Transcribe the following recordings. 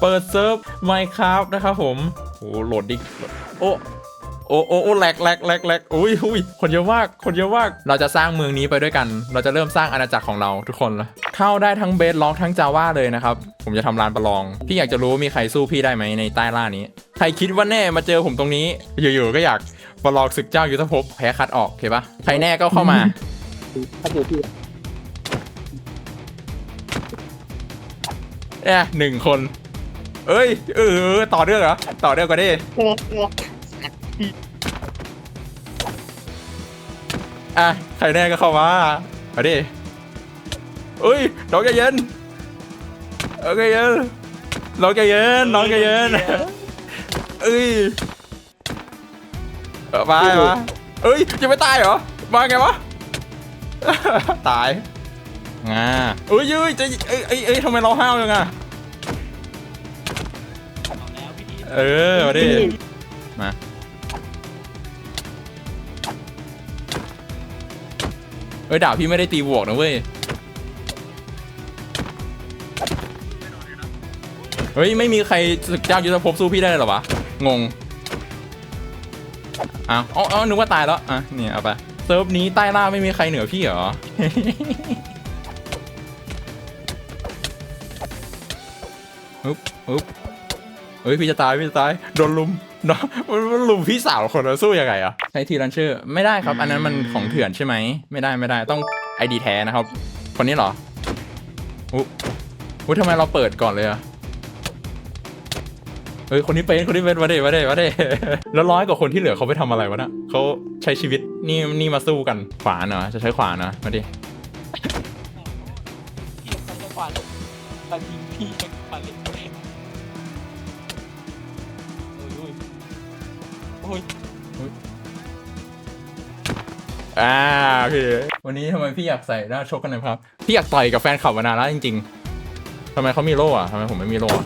เปิดเซิร์ฟ Minecraft นะครับผมโอ้โหลดดิโอ้โอ้โอ้โอ้แหลกแหลกแหลกแหลกอุ้ยอุ้ยคนเยอะมาก คนเยอะมาก เราจะสร้างเมืองนี้ไปด้วยกัน เราจะเริ่มสร้างอาณาจักรของเราทุกคนละเข้าได้ทั้งเบสล็อกทั้งจาว่าเลยนะครับ ผมจะทำลานประลอง พี่อยากจะรู้ว่ามีใครสู้พี่ได้ไหมในใต้ล่านี้ ใครคิดว่าแน่มาเจอผมตรงนี้ อยู่ๆก็อยากประลองศึกเจ้ายุทธภพแพ้คัดออกโอเคปะใครแน่ก็เข้ามาถ้าอยู่ที่เนี่ยหนึ่งคน เอ้ยเออต่อเรื่องเหรอต่อเรื่องก็ได้อะใครแน่ก็เข้ามามาดิเอ้ยน้องใจเย็นน้องใจเย็นน้องใจเย็นน้องใจเย็นเอ้ยเออมามาเอ้ยจะไม่ตายเหรอมาไงวะตายงาเอ้ยเอ้ยจะเอ้ยเอ้ยทำไมเราห้าวจังอะ เออมาดิมา เอ้ยดาบพี่ไม่ได้ตีบวกนะเว้ย เฮ้ย ไม่มีใครศึกเจ้ายุทธภพสู้พี่ได้เลยหรอวะ งง อ้าวอ๋ออ๋อนึกว่าตายแล้ว อะ เนี่ยเอาไป เซิร์ฟนี้ใต้ล่าไม่มีใครเหนือพี่เหรออุ๊บอุ๊บ เฮ้ยพี่จะตายพี่จะตายโดนลุมเนาะมันมันลุมพี่สาวคนเราสู้ยังไงอะใช้ทีรันเชอร์ไม่ได้ครับ อันนั้นมันของเถื่อนใช่ไหมไม่ได้ไม่ได้ต้องไอดีแท้นะครับ คนนี้เหรออุ๊บอุ๊ยทำไมเราเปิดก่อนเลยอะเฮ้ยคนนี้เป็นคนนี้เป็นมาเด้มาเด้มาเด้แล้วร้อยกว่าคนที่เหลือเขาไปทำอะไรวะน่ะเขาใช้ชีวิตนี่นี่มาสู้กันขวานเหรอจะใช้ขวานนะมาดิพี่เขาจะฟันฟันยิงพี่ อ้ยอ่าพี่วันนี้ทำไมพี่อยากใส่หน้าชกกันนะครับ พี่อยากต่อยกับแฟนคลับมานานแล้วจริงๆทำไมเขามีโล่อะทำไมผมไม่มีโล่อะ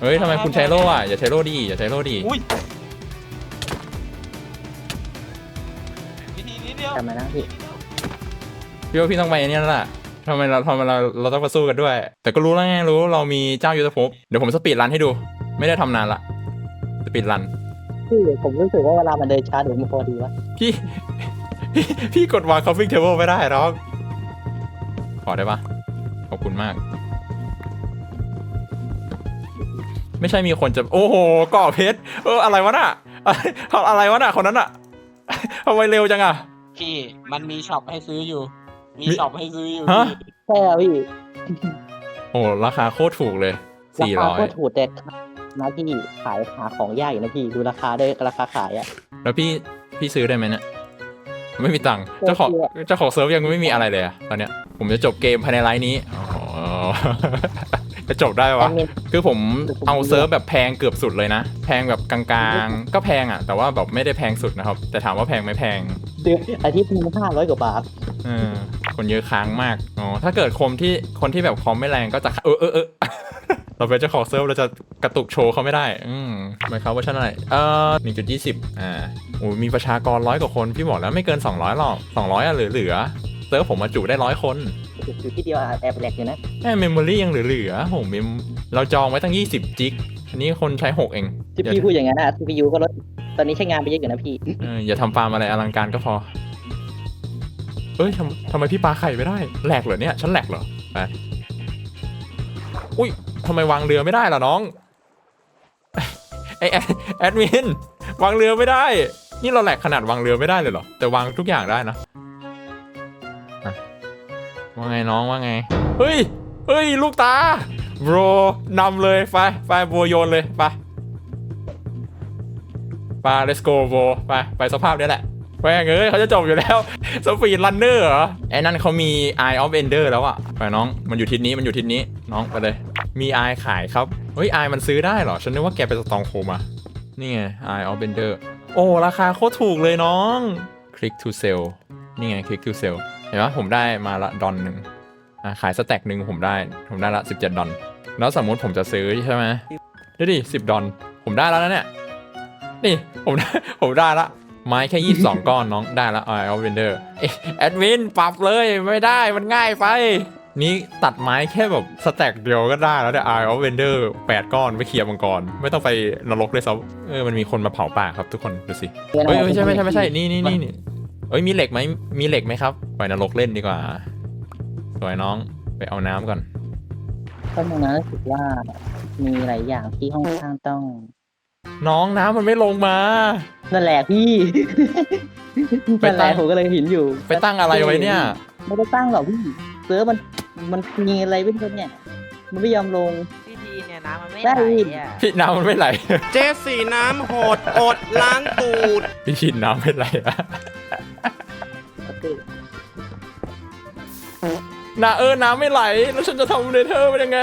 เฮ้ยทำไมคุณใช้โล่อะอย่าใช้โล่ดีอย่าใช้โล่ดีอุ้ยวิธีนี้เดียวจำมานะพี่พี่ว่าพี่ต้องไปอันนี้แล้วล่ะทำไมเราทำไมเราเราต้องมาสู้กันด้วย แต่ก็รู้แล้วไงรู้เรามีเจ้ายุทธภพเดี๋ยวผมสปีดรันให้ดู ไม่ได้ทำนานละสปีดรัน พี่ผมรู้สึกว่าเวลามันเดินช้าเดี๋ยวมันพอดีวะพี่ พี่พี่กดวาง coffee table ไม่ได้หรอกขอได้ปะขอบคุณมาก ไม่ใช่มีคนจะ โอ้โหก่อเพชรเอออะไรวะน่ะอะไรอะไรวะน่ะคนนั้นน่ะทำไมเร็วจังอะ พี่มันมีช็อปให้ซื้ออยู่ มีมีช็อปให้ซื้ออยู่ฮะใช่อะพี่โอ้ราคาโคตรถูกเลย ราสี่คาร้อยก็ถูกแต่ นะพี่ขายหาของยากอยู่นะพี่ดูราคาด้วยราคาขายอะแล้วพี่พี่ซื้อได้ไหมเนี่ยไม่มีตังค์เจ้าของเจ้าของเซิร์ฟยังไม่มีอะไรเลยอะตอนเนี้ยผมจะจบเกมภายในไลน์นี้อ๋อจะจบได้แอวะดมินคือผมเอาเซิร์ฟแบบแพงเกือบสุดเลยนะ แพงแบบกลางๆ ก็แพงอะ แต่ว่าแบบไม่ได้แพงสุดนะครับ แต่ถามว่าแพงไหมแพงเดือนอาทิตย์หนึงห้าร้อยกว่าบาทเออคนเยอะค้างมากอ๋อถ้าเกิดคอมที่คนที่แบบคอมไม่แรงก็จะเออเออเออ เราเป็นเจ้าของเซิร์ฟเราจะกระตุกโชว์เขาไม่ได้ อืมหมายความว่าชั้นอะไรเออหนึ่งจุดยี่สิบอ่าโอ้ยมีประชากรร้อยกว่าคน พี่บอกแล้วไม่เกิน200หรอก200อะเหลือๆเซิร์ฟผมมาจุได้ร้อยคนอยู่ที่เดียวอะแอบแหลกอยู่นะแม่เมมโมรี่ยังเหลือๆโหเมมเราจองไว้ตั้ง 20 จิก อันนี้คนใช้ 6 เองที่อย่าพี่พูดอย่างนั้นอะซีพียูก็ลด ตอนนี้ใช้งานไปเยอะอยู่นะพี่เอออย่าทำฟาร์มอะไรอลังการก็พอ เอ้ยทำทำไมพี่ปลาไข่ไม่ได้ แหลกเหรอเนี่ย ฉันแหลกเหรอไปอุ้ย ทำไมวางเรือไม่ได้ล่ะน้องไอแอดมินวางเรือไม่ได้ นี่เราแหลกขนาดวางเรือไม่ได้เลยเหรอ แต่วางทุกอย่างได้นะว่าไงน้องว่าไง เฮ้ยเฮ้ย ลูกตาโบรนำเลยไปไปโบโยนเลยไปไป let's go โบไปไปสภาพนี้แหละแม่งเอ้ยเขาจะจบอยู่แล้วสปีดรันเนอร์เหรอไอ้นั่นเขามี Eye of Ender แล้วอะไปน้อง มันอยู่ทิศนี้มันอยู่ทิศนี้น้องไปเลย มี Eye ขายครับ เฮ้ย Eye มันซื้อได้เหรอ ฉันนึกว่าแกเป็นสตองโคมานี่ไง Eye of Ender โอ้ ราคาโคตรถูกเลยน้อง Click to sell นี่ไง Click to sell เห็นปะผมได้มาละดอนหนึ่งขายสแต็กหนึ่งผมได้ ผมได้ละ 17 ดอน แล้วสมมุติผมจะซื้อใช่ไหมดูดิ10ดอน ผมได้แล้วนะเนี่ย นี่ ผมได้ ผมได้ละ ไม้แค่22ก้อนน้องได้ละไอออฟเวนเดอร์แอดมินปรับเลยไม่ได้มันง่ายไป นี่ตัดไม้แค่แบบสแต็กเดียวก็ได้แล้วแต่ Eye of Wonder 8ก้อนไปเคลียร์มังกร ไม่ต้องไปนรกเลยซับเออมันมีคนมาเผาป่าครับทุกคนดูสิเฮ้ยเฮ้ยใช่ไม่ใช่ไม่ใช่นี่นี่นี่นี่เอ้ยมีเหล็กไหมมีเหล็กไหมครับไปนรกเล่นดีกว่าสวยน้องไปเอาน้ำก่อนข้อมูลนั้นรู้สึกว่ามีหลายอย่างที่ห้องข้างต้อง น้องน้ำมันไม่ลงมานั่นแหละพี่ไปนั่นแหตั้ละงผมก็เลยเห็นอยู่ ไปตั้งอะไรไว้เนี่ย ไม่ได้ตั้งหรอกพี่เซิร์ฟมัน มันมีอะไรไม่รู้เนี่ย มันไม่ยอมลง พี่ทีเนี่ยน้ำมันไม่ได้ไหลอะพี่น้ำมันไม่ไหล เจสสีน้ำโหดอดล้างตูด พี่ชินน้ำไม่ไหลอะนาเออน้ำไม่ไหล แล้วฉันจะทำเนเธอร์เป็นยังไง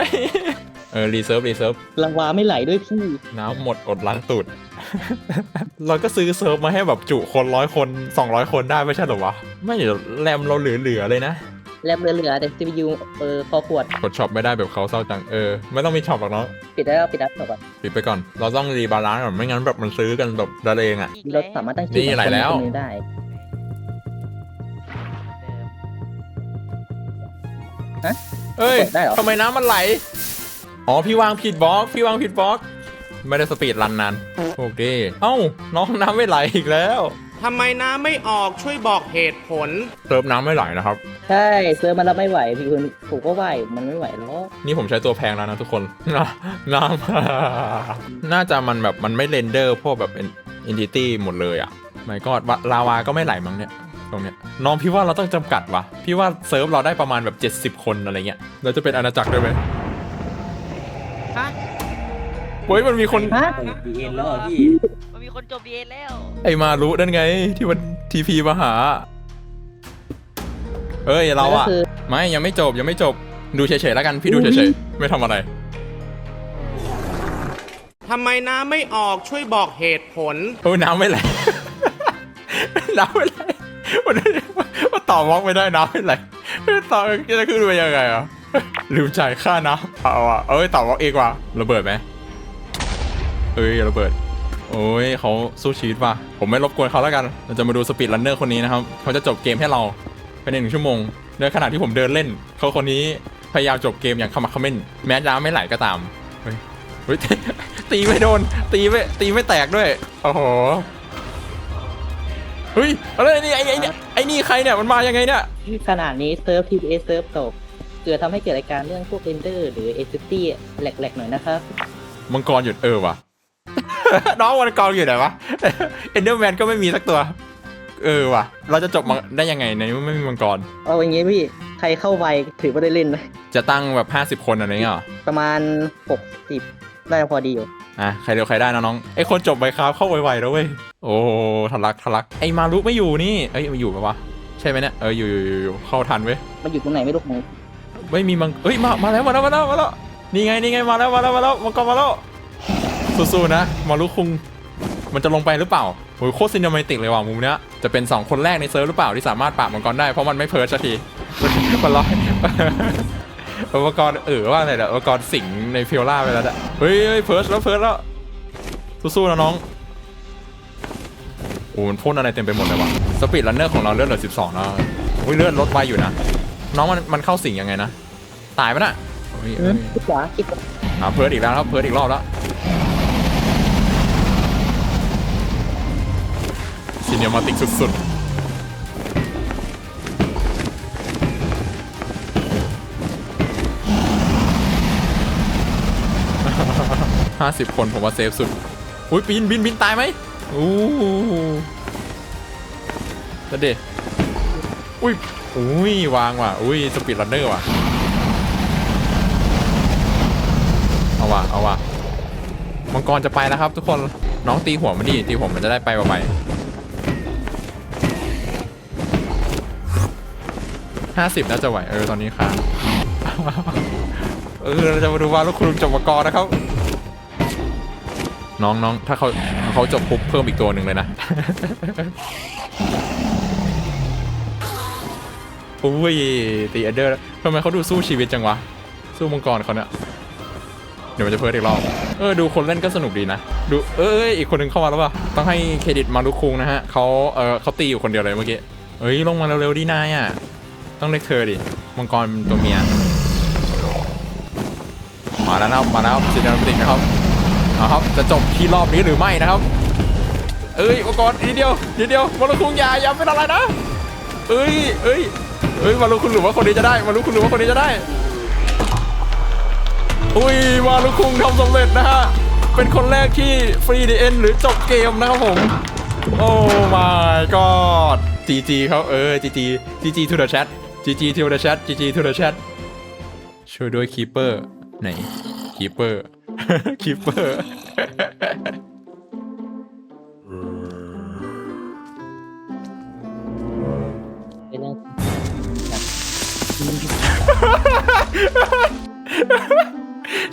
เออรีเซิร์ฟรีเซิร์ฟลังวาไม่ไหลด้วยพี่ น้ำหมดอดล้างตูด เราก็ซื้อเซิร์ฟมาให้แบบจุคนร้อยคน 200 คนได้ไม่ใช่เหรอวะ ไม่เดี๋ยวแรมเราเหลือๆเลยนะ แลบเหลือๆแต่ CPU เออพอขวดกดช็อปไม่ได้แบบเขาเศร้าจังเออไม่ต้องมีช็อปหรอกเนาะปิดแล้วปิดแล้วจบอะปิดไปก่อน เราต้องรีบาลานซ์ก่อนไม่งั้นแบบมันซื้อกันแบบระเลงอะ อีกเราแล้วสามารถตั้งชื่นี่ไหลแล้ว คนนี้ได้เอ้ยเปิดได้เหรอทำไมน้ำมันไหล อ๋อพี่วางผิดบล็อกพี่วางผิดบล็อก ไม่ได้สปีดรันนานโอเคเอ้าน้องน้ำไม่ไหลอีกแล้ว ทำไมน้ำไม่ออกช่วยบอกเหตุผล เติมน้ำไม่ไหลนะครับ ใช่เซิร์ฟมันรับไม่ไหวพี่คุณผมก็ไหวมันไม่ไหวหรอกนี่ผมใช้ตัวแพงแล้วนะทุกคนน้ำน้ำ น่าจะมันแบบมันไม่เรนเดอร์พวกแบบอินดิตี้หมดเลยอะไม่ก็ลาวาก็ไม่ไหลมั้งเนี่ยตรงเนี้ยน้องพี่ว่าเราต้องจำกัดว่ะพี่ว่าเซิร์ฟเราได้ประมาณแบบ70 คนอะไรเงี้ยเราจะเป็นอาณาจักรได้ไหมฮะ เฮ้ยมันมีคนฮะบีเอ็นแล้วอะพี่มันมีคนจบบีเอแล้วไอมารู้นั่นไง ที่มันทีพีมาหาเอ้ยเราอะก็คือ ไม่ยังไม่จบยังไม่จบดูเฉยๆแล้วกันพี่ดูเฉยๆไม่ทำอะไร ทำไมน้ำไม่ออกช่วยบอกเหตุผล โอ้ยน้ำไม่ไหล น้ำไม่ไหลมันมันต่อวอกไม่ได้น้ำไม่ไหลต่อจะขึ้นไปยังไงอะลืมจ่ายค่าน้ำเอาอะเอ้ยต่อวอกเองว่ะระเบิดไหม เอ้ยระเบิด โอ้ยเขาสู้ชีวิตว่ะ ผมไม่รบกวนเขาแล้วกัน เราจะมาดูสปีดรันเนอร์คนนี้นะครับ เขาจะจบเกมให้เราภายในหนึ่งชั่วโมงในขณะที่ผมเดินเล่น เขาคนนี้พยายามจบเกมอย่างขมักเขม้น แม้น้ำไม่ไหลก็ตามเฮ้ยเฮ้ยตีไม่โดน ตีไม่ตีไม่แตกด้วย โอ้โห เฮ้ยอะไรนี่ไอ้ไอ้เนี่ยไอ้นี่ใครเนี่ยมันมายังไงเนี่ย ขนาดนี้เซิร์ฟ TPA เซิร์ฟตกเกิดทำให้เกิดอาการเรื่องพวกเรนเดอร์หรือ a อ t y แหลกๆหน่อยนะครับ มังกรหยุดเออว่ะ น้องมังกรอยู่ไหนวะเอนเดอร์แมนก็ไม่มีสักตัว เออว่ะ เราจะจบมังได้ยังไงในเมื่อไม่มีมังกร เอาอย่างงี้พี่ ใครเข้าไวถือว่าได้เล่นนะจะตั้งแบบ 50 คนอะไรเงี้ยเหรอ ประมาณ 60น่าจะพอดีอยู่ อะ ใครเร็วใครได้นะน้องไอ้คนจบไปครับเข้าไวๆแล้วเว้ย โอ้ทะลักทะลัก ไอ้มารุไม่อยู่นี่ เอ้ยมันอยู่ปะวะ ใช่ไหมเนี่ย เอออยู่อยู่อยู่อยู่เข้าทันเว้ย มันอยู่ตรงไหนไม่รู้ของไม่มีมังเอ้ยมา มาแล้วมาแล้วมาแล้วมาแล้ว นี่ไงนี่ไงมาแล้วมาแล้วมาแล้วมังกรมาแล้ว สู้ๆนะมารุคุงมันจะลงไปหรือเปล่าโอ้ยโคตรซิน e ม a ติกเลยว่ะมุมเนี้ยจะเป็น 2 คนแรกในเซิร์ฟหรือเปล่าที่สามารถปราบมังกรได้เพราะมันไม่เพิร์ชสักทีมันลอยอุปกรณ์เออว่าอะไรเดี๋ยวอุปกรณ์สิงในฟิลล่าไปแล้วอะเฮ้ยเฮ้ยเพิร์ชแล้วเพิร์ชแล้วสู้ๆนะน้องโอ้มันพ่นอะไรเต็มไปหมดเลยว่ะสปีดรันเนอร์ของเราเลือดเหลือ12แล้วอุ้ยเลือดลดไวอยู่นะน้องมันมันเข้าสิงยังไงนะตายปะน่ะเฮ้ยอืเอ้มยคิดขวาคิดขวาอ่าเพิร์ดอีกแล้วครับเพิร์ดอีกรอบแล้ว ซีเนียมาติกสุดๆห้าสิบคนผมว่าเซฟสุด อุ้ยบินบินบินตายไหมอู้จะเดอุ้ยอุ้ยวางว่ะ อุ้ยสปีดรันเนอร์ว่ะ เอาว่ะ เอาว่ะ มังกรจะไปแล้วครับทุกคน น้องตีหัวมันดิ ตีหัวมันจะได้ไปไว ห้าสิบน่าจะไหวเออตอนนี้ค้างเออเราจะมาดูว่าลูกคุณจบมังกรนะครับน้องน้องถ้าเขาเขาจบปุ๊บเพิ่มอีกตัวหนึ่งเลยนะอุ้ยตีเอเดอร์ทำไมเขาดูสู้ชีวิตจังวะ สู้มังกรเขาเนี่ยเดี๋ยวมันจะเพิร์ดอีกรอบ เออ ดูคนเล่นก็สนุกดีนะ ดูเอ้ยอีกคนนึงเข้ามาแล้วป่ะ ต้องให้เครดิตมารุคุงนะฮะเขาเออเขาตีอยู่คนเดียวเลยเมื่อกี้เอ้ยลงมาเร็วๆดีนายอะ ต้องเรียกเธอดิมังกรเป็นตัวเมียมาแล้วนะครับมาแล้วซีนามิกนะครับเอาครับจะจบที่รอบนี้หรือไม่นะครับ เอ้ยอุปกรนิดเดียวนิดเดียวมาลุคุงอย่าอย่าเป็นอะไรนะเอ้ยเอ้ยเอ้ยมาลุคุณหรือว่าคนนี้จะได้มาลุคุณหรือว่าคนนี้จะได้อุ้ยมาลุคุงทำสำเร็จนะฮะเป็นคนแรกที่ฟรีดีเอ็นหรือจบเกมนะครับผมโอ้ my god GG เขาเออ GG GG to the chat GG to the chat GG to the chat ช่วยด้วยคีเปอร์ไหนคีเปอร์คีเปอร์เป็นเรื่อง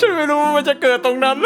ฉันไม่รู้มันจะเกิดตรงนั้น